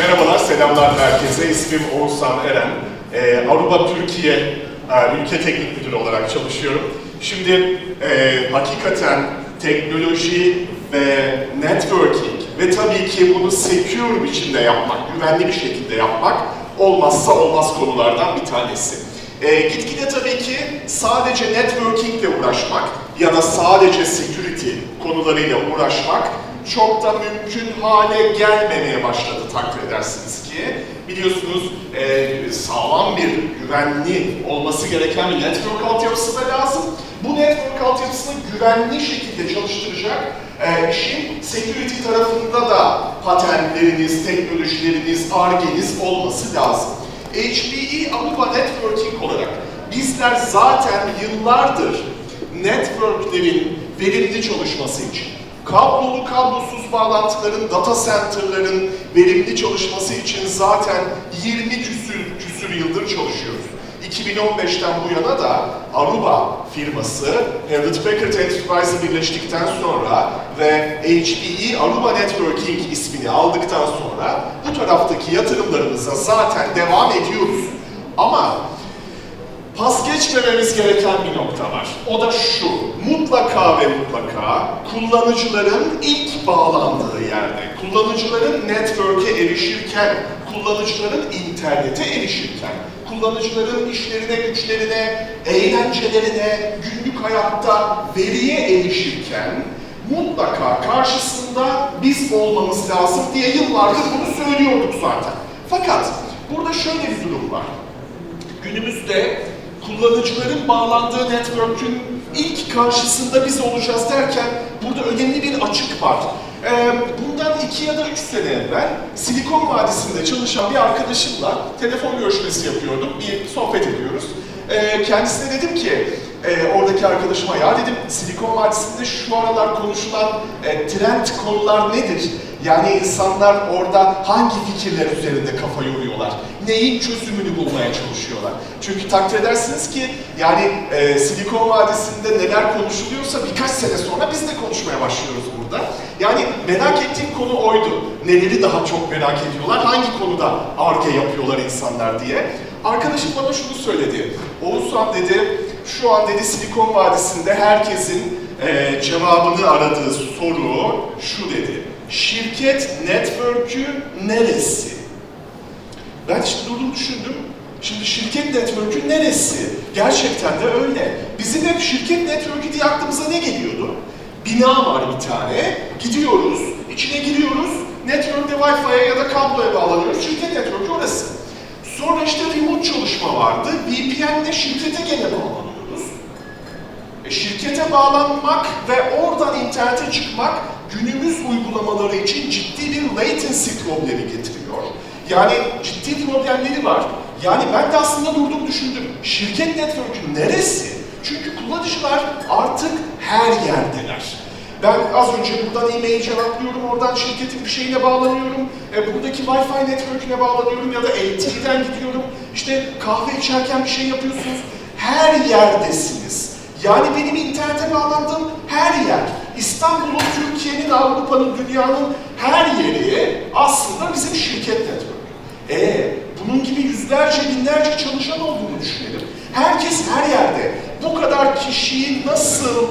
Merhabalar, selamlar herkese. İsmim Oğuzhan Eren. Ee, Aruba Türkiye e, Ülke Teknik Müdürü olarak çalışıyorum. Şimdi e, hakikaten teknoloji ve networking ve tabii ki bunu secure biçimde yapmak, güvenli bir şekilde yapmak olmazsa olmaz konulardan bir tanesi. E, gitgide tabii ki sadece networking ile uğraşmak ya da sadece security konularıyla uğraşmak çok da mümkün hale gelmemeye başladı takdir edersiniz ki. Biliyorsunuz e, sağlam bir güvenli olması gereken bir network altyapısı da lazım. Bu network altyapısını güvenli şekilde çalıştıracak e, işin security tarafında da patentleriniz, teknolojileriniz, argeniz olması lazım. HPE Aruba Networking olarak bizler zaten yıllardır networklerin verimli çalışması için, kablolu kablosuz bağlantıların, data center'ların verimli çalışması için zaten 20 küsür, küsür yıldır çalışıyoruz. 2015'ten bu yana da Aruba firması Hewlett Packard Enterprise'ı birleştikten sonra ve HPE Aruba Networking ismini aldıktan sonra bu taraftaki yatırımlarımıza zaten devam ediyoruz. Ama pas geçmememiz gereken bir nokta var. O da şu, mutlaka ve mutlaka kullanıcıların ilk bağlandığı yerde, kullanıcıların network'e erişirken, kullanıcıların internete erişirken, kullanıcıların işlerine, güçlerine, eğlencelerine, günlük hayatta veriye erişirken mutlaka karşısında biz olmamız lazım diye yıllardır bunu söylüyorduk zaten. Fakat burada şöyle bir durum var. Günümüzde kullanıcıların bağlandığı network'ün ilk karşısında biz olacağız derken burada önemli bir açık var. Ee, bundan iki ya da üç sene evvel Silikon Vadisi'nde çalışan bir arkadaşımla telefon görüşmesi yapıyordum, bir sohbet ediyoruz. Ee, kendisine dedim ki, e, oradaki arkadaşıma ya dedim Silikon Vadisi'nde şu aralar konuşulan e, trend konular nedir? Yani insanlar orada hangi fikirler üzerinde kafa yoruyorlar? Neyin çözümünü bulmaya çalışıyorlar? Çünkü takdir edersiniz ki yani e, Silikon Vadisi'nde neler konuşuluyorsa birkaç sene sonra biz de konuşmaya başlıyoruz burada. Yani merak ettiğim konu oydu. Neleri daha çok merak ediyorlar? Hangi konuda arge yapıyorlar insanlar diye. Arkadaşım bana şunu söyledi. Oğuzhan dedi, şu an dedi Silikon Vadisi'nde herkesin e, cevabını aradığı soru şu dedi. Şirket network'ü neresi? Ben işte durdum düşündüm. Şimdi şirket network'ü neresi? Gerçekten de öyle. Bizim hep şirket network'ü diye aklımıza ne geliyordu? Bina var bir tane, gidiyoruz, içine giriyoruz, network'te Wi-Fi'ye ya da kabloya bağlanıyoruz, şirket network'ü orası. Sonra işte remote çalışma vardı, VPN'le şirkete gene bağlanıyoruz. E, şirkete bağlanmak ve oradan internete çıkmak günümüz uygulamaları için ciddi bir latency problemi getiriyor. Yani ciddi problemleri var. Yani ben de aslında durdum düşündüm. Şirket network'ü neresi? Çünkü kullanıcılar artık her yerdeler. Ben az önce buradan e-mail cevaplıyorum, oradan şirketin bir şeyine bağlanıyorum, e, buradaki Wi-Fi network'üne bağlanıyorum ya da LTE'den gidiyorum. İşte kahve içerken bir şey yapıyorsunuz. Her yerdesiniz. Yani benim internete bağlandığım her yer, İstanbul'un, Türkiye'nin, Avrupa'nın, dünyanın her yeri aslında bizim şirket network. E bunun gibi yüzlerce, binlerce çalışan olduğunu düşünelim. Herkes her yerde. Bu kadar kişiyi nasıl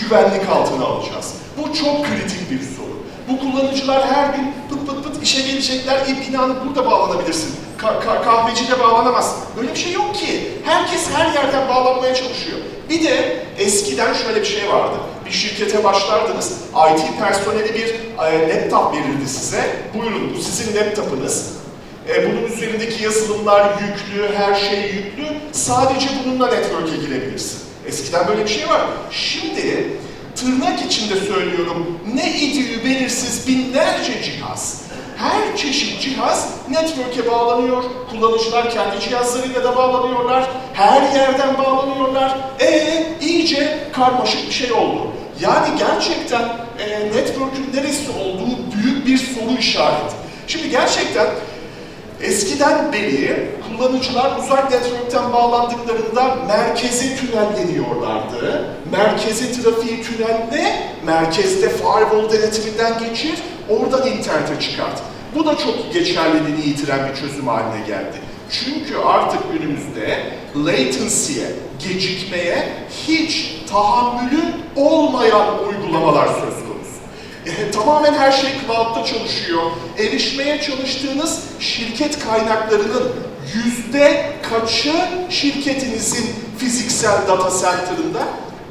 güvenlik altına alacağız? Bu çok kritik bir soru. Bu kullanıcılar her gün pıt pıt pıt işe gelecekler, e, binanın burada bağlanabilirsin. Ka- ka- kahvecide bağlanamazsın. Böyle bir şey yok ki. Herkes her yerden bağlanmaya çalışıyor. Bir de eskiden şöyle bir şey vardı. Bir şirkete başlardınız, IT personeli bir e, laptop verirdi size. Buyurun bu sizin laptopınız. E, bunun üzerindeki yazılımlar yüklü, her şey yüklü. Sadece bununla network'e girebilirsin. Eskiden böyle bir şey var. Şimdi tırnak içinde söylüyorum ne idüğü belirsiz binlerce cihaz. Her çeşit cihaz network'e bağlanıyor. Kullanıcılar kendi cihazlarıyla da bağlanıyorlar. Her yerden bağlanıyorlar. E iyice karmaşık bir şey oldu. Yani gerçekten e, network'ün neresi olduğu büyük bir soru işareti. Şimdi gerçekten Eskiden beri kullanıcılar uzak network'ten bağlandıklarında merkeze tünelleniyorlardı. Merkeze trafiği tünelle, merkezde firewall denetiminden geçir, oradan internete çıkart. Bu da çok geçerliliğini yitiren bir çözüm haline geldi. Çünkü artık günümüzde latency'ye, gecikmeye hiç tahammülü olmayan uygulamalar söz. Tamamen her şey cloud'da çalışıyor. Erişmeye çalıştığınız şirket kaynaklarının yüzde kaçı şirketinizin fiziksel data center'ında?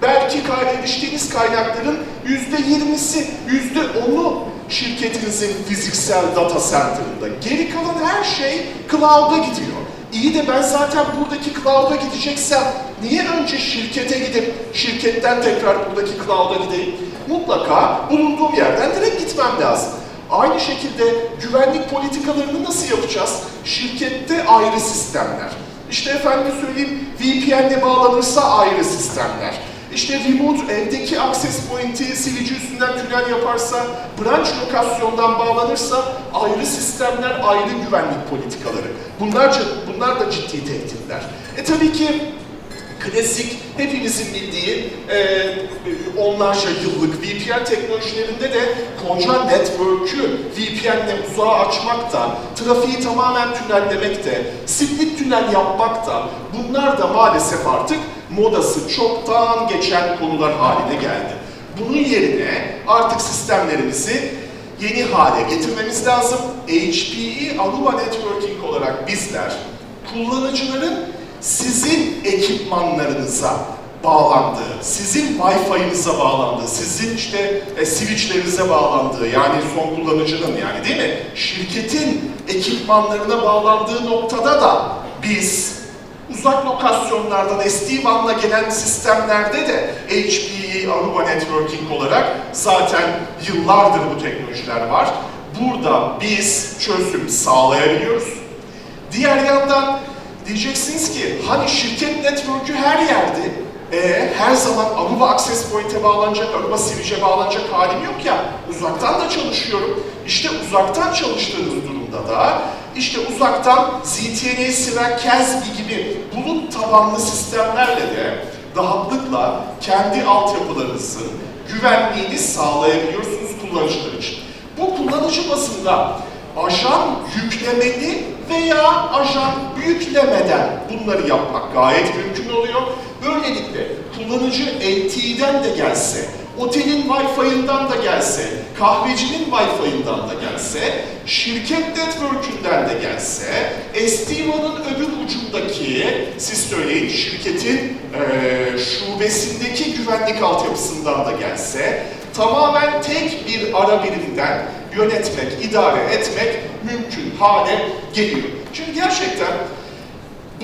Belki eriştiğiniz kaynakların yüzde yirmisi, yüzde onu şirketinizin fiziksel data center'ında. Geri kalan her şey cloud'a gidiyor. İyi de ben zaten buradaki cloud'a gideceksem niye önce şirkete gidip şirketten tekrar buradaki cloud'a gideyim? Mutlaka bulunduğum yerden direkt gitmem lazım. Aynı şekilde güvenlik politikalarını nasıl yapacağız? Şirkette ayrı sistemler. İşte efendim söyleyeyim VPN'le bağlanırsa ayrı sistemler. İşte remote evdeki access point'i silici üstünden tünel yaparsa, branch lokasyondan bağlanırsa ayrı sistemler, ayrı güvenlik politikaları. Bunlar, bunlar da ciddi tehditler. E tabii ki klasik hepimizin bildiği e, onlarca yıllık VPN teknolojilerinde de koca network'ü VPN'le uzağa açmak da, trafiği tamamen tünellemek de, split tünel yapmak da bunlar da maalesef artık modası çoktan geçen konular haline geldi. Bunun yerine artık sistemlerimizi yeni hale getirmemiz lazım. HPE Aruba Networking olarak bizler kullanıcıların sizin ekipmanlarınıza bağlandığı, sizin Wi-Fi'nize bağlandığı, sizin işte e, switchlerinize bağlandığı, yani son kullanıcının yani değil mi? Şirketin ekipmanlarına bağlandığı noktada da biz uzak lokasyonlardan SD-WAN'la gelen sistemlerde de HPE Aruba Networking olarak zaten yıllardır bu teknolojiler var. Burada biz çözüm sağlayabiliyoruz. Diğer yandan diyeceksiniz ki hani şirket network'ü her yerde, e, her zaman Aruba Access Point'e bağlanacak, Aruba Switch'e bağlanacak halim yok ya, uzaktan da çalışıyorum. İşte uzaktan çalıştığınız durumda da, işte uzaktan ZTNA, Sira, Kazbi gibi bulut tabanlı sistemlerle de rahatlıkla kendi altyapılarınızın güvenliğini sağlayabiliyorsunuz kullanıcılar için. Bu kullanıcı bazında ajan yüklemeli veya ajan yüklemeden bunları yapmak gayet mümkün oluyor. Böylelikle kullanıcı LTE'den de gelse, otelin Wi-Fi'ından da gelse, kahvecinin Wi-Fi'ından da gelse, şirket network'ünden de gelse, SD-WAN'ın öbür ucundaki, siz söyleyin, şirketin eee şubesindeki güvenlik altyapısından da gelse, tamamen tek bir ara birimden yönetmek, idare etmek mümkün hale geliyor. Çünkü gerçekten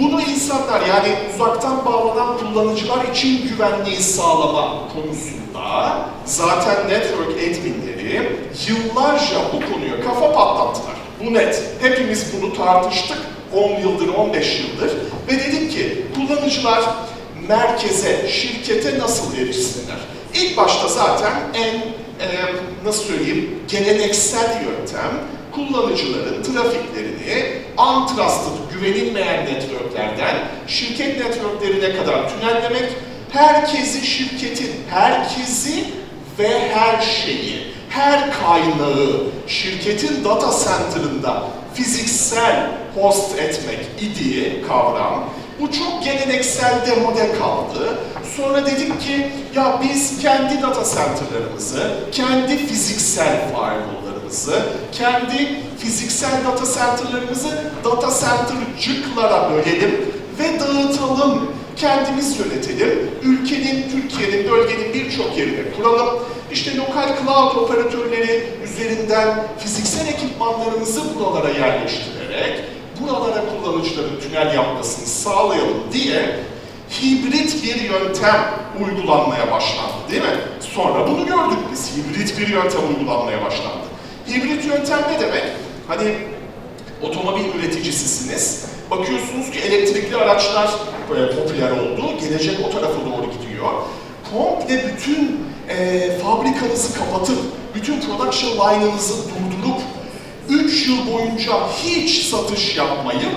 bunu insanlar yani uzaktan bağlanan kullanıcılar için güvenliği sağlama konusunda zaten network adminleri yıllarca bu konuya kafa patlattılar. Bu net. Hepimiz bunu tartıştık 10 yıldır, 15 yıldır ve dedik ki kullanıcılar merkeze, şirkete nasıl erişsinler? İlk başta zaten en e, nasıl söyleyeyim geleneksel yöntem kullanıcıların trafiklerini untrusted, güvenilmeyen networklerden şirket networklerine kadar tünellemek, herkesi şirketin, herkesi ve her şeyi, her kaynağı şirketin data center'ında fiziksel host etmek idi kavram. Bu çok geleneksel demode kaldı. Sonra dedik ki ya biz kendi data center'larımızı, kendi fiziksel firewall'larımızı, kendi fiziksel data center'larımızı data center'cıklara bölelim ve dağıtalım. Kendimiz yönetelim. Ülkenin, Türkiye'nin, bölgenin birçok yerine kuralım. İşte lokal cloud operatörleri üzerinden fiziksel ekipmanlarımızı buralara yerleştirerek buralara kullanıcıların tünel yapmasını sağlayalım diye hibrit bir yöntem uygulanmaya başlandı değil mi? Sonra bunu gördük biz. Hibrit bir yöntem uygulanmaya başlandı. Hibrit yöntem ne demek? Hani otomobil üreticisisiniz. Bakıyorsunuz ki elektrikli araçlar böyle popüler oldu. Gelecek o tarafa doğru gidiyor. Komple bütün e, fabrikanızı kapatıp, bütün production line'ınızı durdurup 3 yıl boyunca hiç satış yapmayıp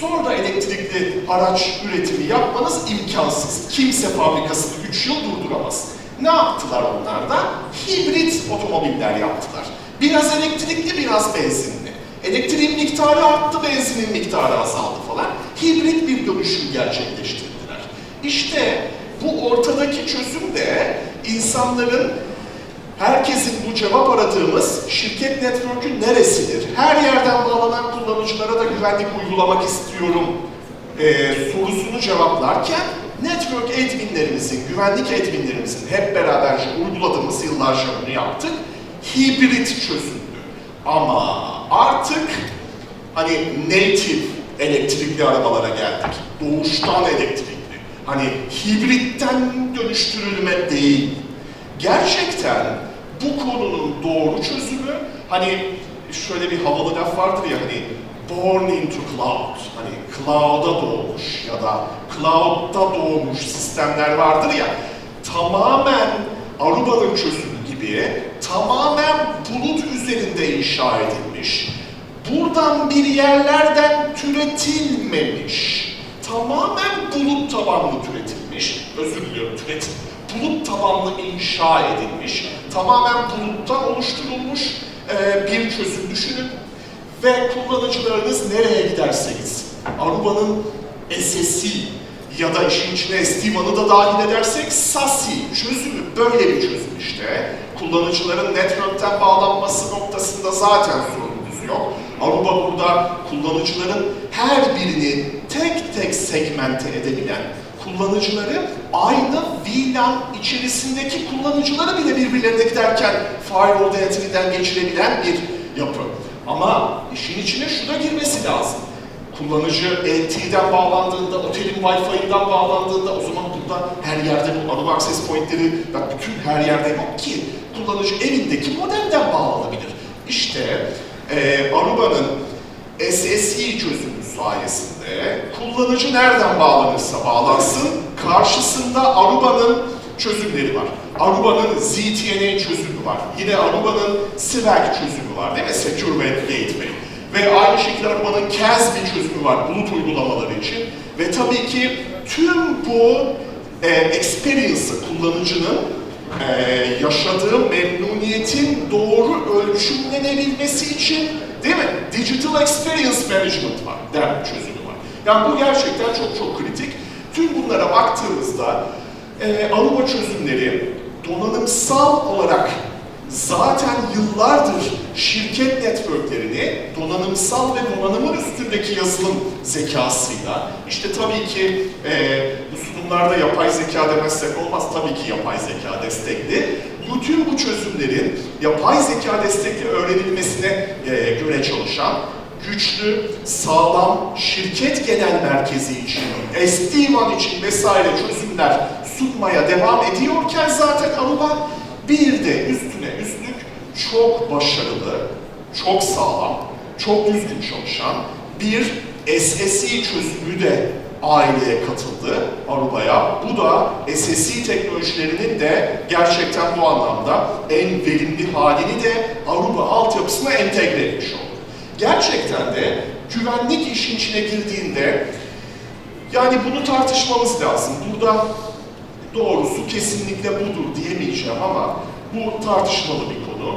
sonra elektrikli araç üretimi yapmanız imkansız. Kimse fabrikasını 3 yıl durduramaz. Ne yaptılar onlar da? Hibrit otomobiller yaptılar. Biraz elektrikli, biraz benzinli. Elektriğin miktarı arttı, benzinin miktarı azaldı falan. Hibrit bir dönüşüm gerçekleştirdiler. İşte bu ortadaki çözüm de insanların Herkesin bu cevap aradığımız şirket network'ü neresidir? Her yerden bağlanan kullanıcılara da güvenlik uygulamak istiyorum e, sorusunu cevaplarken network adminlerimizin, güvenlik adminlerimizin hep beraberce uyguladığımız yıllarca bunu yaptık. Hibrit çözümdü. Ama artık hani native elektrikli arabalara geldik. Doğuştan elektrikli. Hani hibritten dönüştürülme değil gerçekten bu konunun doğru çözümü hani şöyle bir havalı laf vardır ya hani born into cloud hani cloud'a doğmuş ya da cloud'da doğmuş sistemler vardır ya tamamen Aruba'nın çözümü gibi tamamen bulut üzerinde inşa edilmiş. Buradan bir yerlerden türetilmemiş. Tamamen bulut tabanlı türetilmiş. Özür diliyorum türetim bulut tabanlı inşa edilmiş, tamamen buluttan oluşturulmuş e, bir çözüm düşünün. Ve kullanıcılarınız nereye giderse gitsin. Aruba'nın SS'i ya da işin içine SD-WAN'ı da dahil edersek SASI çözümü böyle bir çözüm işte. Kullanıcıların network'ten bağlanması noktasında zaten sorunumuz yok. Aruba burada kullanıcıların her birini tek tek segmente edebilen, kullanıcıları aynı VLAN içerisindeki kullanıcıları bile birbirlerine giderken firewall denetimden geçirebilen bir yapı. Ama işin içine şu da girmesi lazım. Kullanıcı LTE'den bağlandığında, otelin Wi-Fi'den bağlandığında o zaman burada her yerde bu Aruba Access Point'leri bak bütün her yerde yok ki. Kullanıcı evindeki modemden bağlanabilir. İşte e, Aruba'nın SSI çözümü sayesinde kullanıcı nereden bağlanırsa bağlansın, karşısında Aruba'nın çözümleri var. Aruba'nın ZTNA çözümü var. Yine Aruba'nın SIVAC çözümü var değil mi? Secure Web Gateway. Ve aynı şekilde Aruba'nın CASB çözümü var bulut uygulamaları için. Ve tabii ki tüm bu e, experience'ı kullanıcının e, yaşadığı memnuniyetin doğru ölçümlenebilmesi için değil mi? Digital Experience Management var, der çözümü var. Yani bu gerçekten çok çok kritik. Tüm bunlara baktığımızda e, Aruba çözümleri donanımsal olarak zaten yıllardır şirket networklerini donanımsal ve donanımın üstündeki yazılım zekasıyla, işte tabii ki e, bu sunumlarda yapay zeka demezsek olmaz, tabii ki yapay zeka destekli. Bütün bu çözümlerin yapay zeka destekli öğrenilmesine e, göre çalışan güçlü, sağlam şirket genel merkezi için, SD-WAN için vesaire çözümler sunmaya devam ediyorken zaten Aruba bir de üstüne üstlük çok başarılı, çok sağlam, çok düzgün çalışan bir SSI çözümü de aileye katıldı Aruba'ya. Bu da SSI teknolojilerinin de gerçekten bu anlamda en verimli halini de Aruba altyapısına entegre etmiş oldu. Gerçekten de güvenlik işin içine girdiğinde yani bunu tartışmamız lazım. Burada doğrusu kesinlikle budur diyemeyeceğim ama bu tartışmalı bir konu.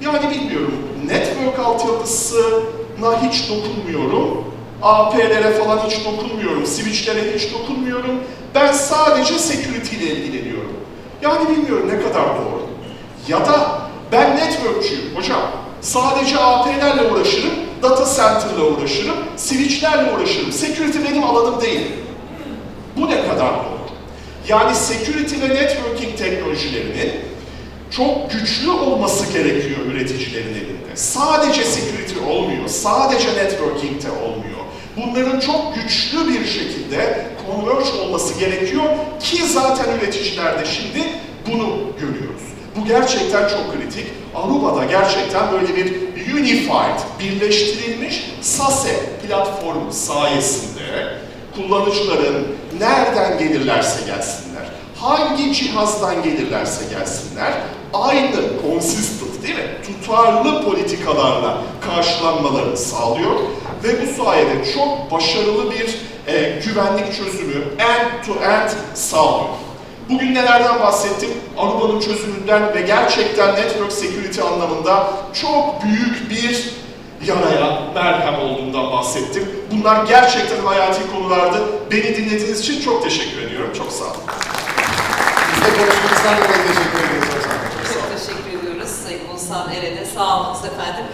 Yani bilmiyorum, network altyapısına hiç dokunmuyorum. AP'lere falan hiç dokunmuyorum, switchlere hiç dokunmuyorum. Ben sadece security ile ilgileniyorum. Yani bilmiyorum ne kadar doğru. Ya da ben networkçuyum hocam. Sadece AP'lerle uğraşırım, data center'la uğraşırım, switchlerle uğraşırım. Security benim alanım değil. Bu ne kadar doğru? Yani security ve networking teknolojilerinin çok güçlü olması gerekiyor üreticilerin elinde. Sadece security olmuyor, sadece networking de olmuyor. Bunların çok güçlü bir şekilde converge olması gerekiyor ki zaten üreticilerde şimdi bunu görüyoruz. Bu gerçekten çok kritik. Aruba'da gerçekten böyle bir unified, birleştirilmiş SASE platformu sayesinde kullanıcıların nereden gelirlerse gelsinler, hangi cihazdan gelirlerse gelsinler, aynı consistent değil mi? Tutarlı politikalarla karşılanmalarını sağlıyor ve bu sayede çok başarılı bir e, güvenlik çözümü end-to-end sağlıyor. Bugün nelerden bahsettim? Aruba'nın çözümünden ve gerçekten network security anlamında çok büyük bir yaraya merhem olduğundan bahsettim. Bunlar gerçekten hayati konulardı. Beni dinlediğiniz için çok teşekkür ediyorum. Çok sağ olun. Biz de teşekkür ederiz hocam. Çok teşekkür